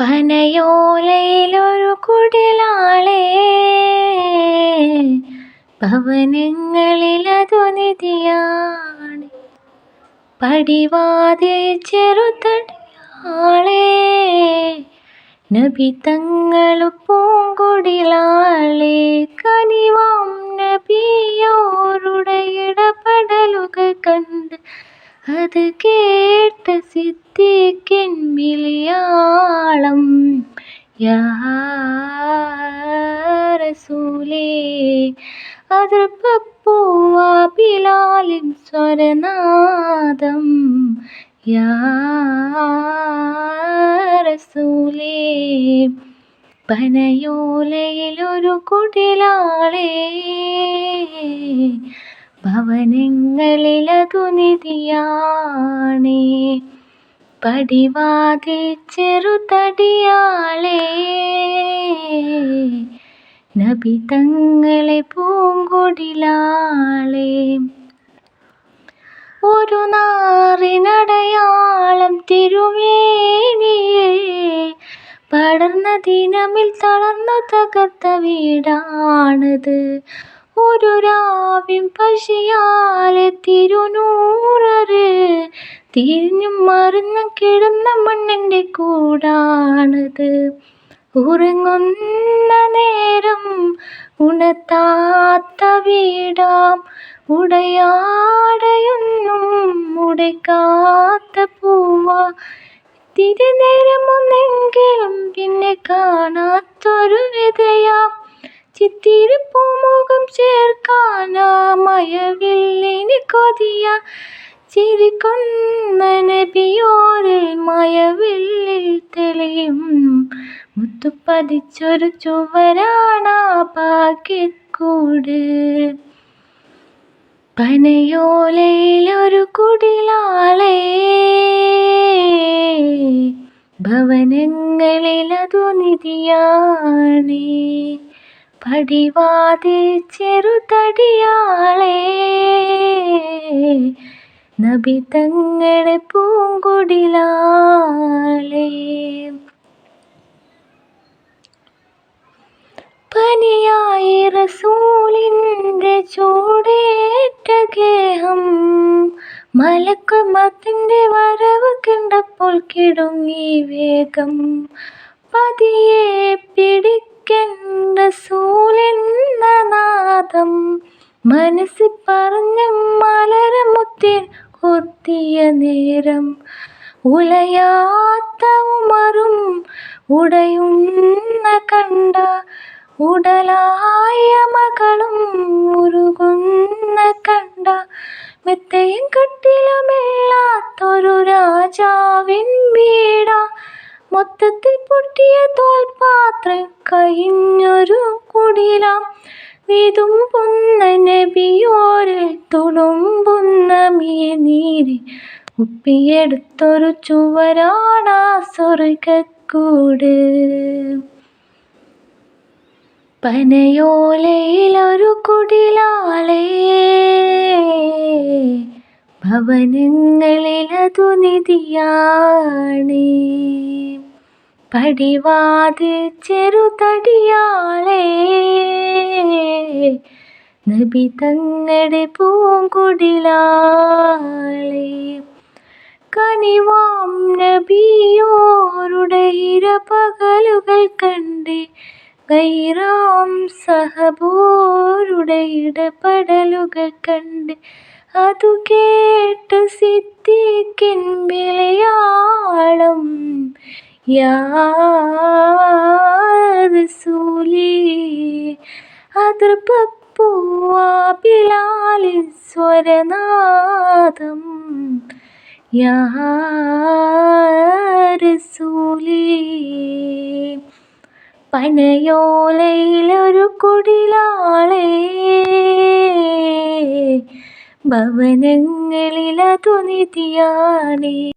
പനയോലയിലൊരു കുടിലാളേ ഭവനങ്ങളിലതു നിധിയാണ്. പടിവാതിൽ ചെറുതടിയാളേ നബി തങ്ങളു പൂങ്കുടിലാളേ കനിവാം അത് കേട്ട സിദ്ദീഖിൻ വിളിയാളം യാസൂലേ അതിർപ്പൂവാ ബിലാലിൻ സ്വരനാദം യാസൂലേ പനയോലയിലൊരു കുടിലാളേ ഭവനങ്ങളിലതു നിധിയാണേ പടിവാതിൽ ചെറുതടിയാളേ. നബി തങ്ങളെ പൂങ്കൊടിലാളേ. ഒരു നാറിനടയാളം തിരുമേനിയെ. പടർന്ന ദിനമിൽ തളർന്നു തകർത്ത വീടാണത്. ഒരു രാവിൻ പശിയാലെ തിരുനൂറര് തിരിഞ്ഞും മറിഞ്ഞും കിടന്ന മണ്ണിന്റെ കൂടാണത്. ഉറങ്ങുന്ന നേരം ഉണത്താത്ത വീടാം ഉടയാടയൊന്നും ഉടയ്ക്കാത്ത പൂവ. തിരുനേരമൊന്നെങ്കിലും പിന്നെ കാണാത്തൊരു വിതയാം ചിത്തിരിപ്പൂമുഖം ചേർക്കാനാ മയവില്ലിന് കൊതിയ. ചിരിക്കുന്ന മയവില്ലിൽ തെളിയും. മുത്തുപ്പതിച്ചൊരു ചുവരാണാ ഭാഗ്യക്കൂട് പനയോലയിലൊരു കുടിലാളേ. ഭവനങ്ങളിലതു നിധിയാണേ. പടിവാതിൽ ചെറുതടിയാളെ. നബി തങ്ങളെ പൂങ്കുടിലാളെ. പനിയായി റസൂലിന്റെ ചൂടേറ്റ ഗേഹം മലക്കുമത്തിന്റെ വരവ് കണ്ടപ്പോൾ കിടുങ്ങി വേഗം പതിയെ പിടിക്കൻ റസൂലെന്ന നാദം മനസ്സിൽ പറഞ്ഞ മലരമുത്തിൻ കൊത്തിയ നേരം ഉലയാത്ത ഉമറും ഉടയുന്ന കണ്ട ഉടലായ മകളും ഉരുകുന്ന കണ്ട മെത്തയും കട്ടിലുമില്ലാത്തൊരു രാജാവിൻ വീട മൊത്തത്തിൽ പൊട്ടിയ തോൽപാത്രം കഴിഞ്ഞൊരു കുടിലാം. വിതുമ്പുന്ന നബിയോരിൽ തുളുമ്പുന്ന മീനീരി ഉപ്പിയെടുത്തൊരു ചുവരാണാ സ്വർഗക്കൂട് പനയോലയിലൊരു കുടിലാളേ ഭവനങ്ങളിലതു നിധിയാണേ. പടിവാതിൽ ചെറുതടിയാളേ. നബി തങ്ങളുടെ പൂങ്കുടിലാളേ. കനിവാം നബിയോരുടെ ഇരപകലുകൾ കണ്ട്. ഗൈറാം സഹബോരുടെ ഇടപെടലുകൾ കണ്ട്. അതു കേട്ട് സിദ്ധിക്കിൻ വിളയാളം. യാ റസൂലേ അതിർപ്പൂവാ ബിലാലിൻ സ്വരനാദം യാ റസൂലേ പനയോലയിലൊരു കുടിലാളേ. ഭവനങ്ങളിലതു നിധിയാണേ.